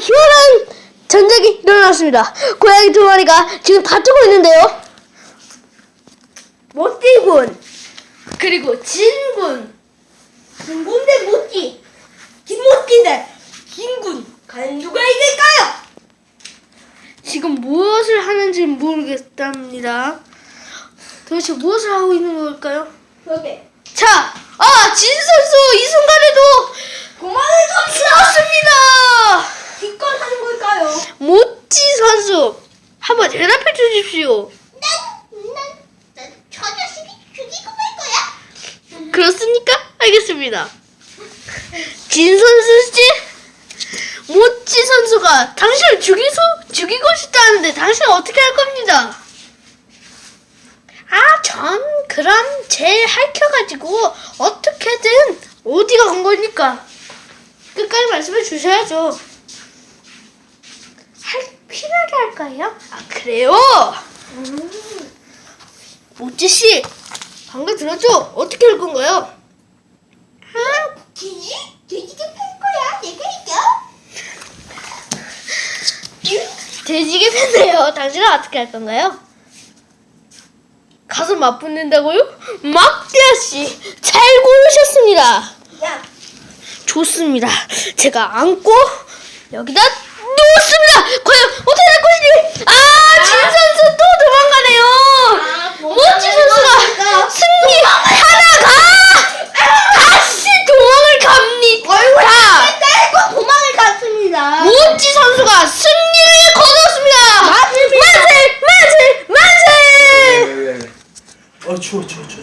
희열한 전쟁이 일어났습니다. 고양이 두 마리가 지금 다투고 있는데요. 모띠군 그리고 진군 진군 대 모띠. 김모띠 대 김군. 과연 누가 이길까요? 지금 무엇을 하는지 모르겠답니다. 도대체 무엇을 하고 있는 걸까요? 그러게. 자, 아, 진 선수 이 순간에도 그만을 갑시다. 죽었습니다. 기권하는 걸까요? 모찌 선수 한번 대답해 주십시오. 난난저 자식이 죽이고 말 거야. 그렇습니까? 알겠습니다. 진 선수 씨, 모찌 선수가 당신을 죽이소, 죽이고 싶다는데 당신은 어떻게 할 겁니다? 아, 전 그럼 제일 할켜가지고 어떻게든 어디가 간 거니까 끝까지 말씀해 주셔야죠. 할 할까요? 아 그래요? 모찌 씨, 방금 들었죠? 어떻게 할 건가요? 아, 돼지? 돼지가 팔 거야. 내가 이겨. 돼지게 됐네요. 당신은 어떻게 할 건가요? 가서 맞붙는다고요? 막대하 씨, 잘 고르셨습니다. 야, 좋습니다. 제가 안고 여기다 놓습니다. 과연 어떻게 Aç aç aç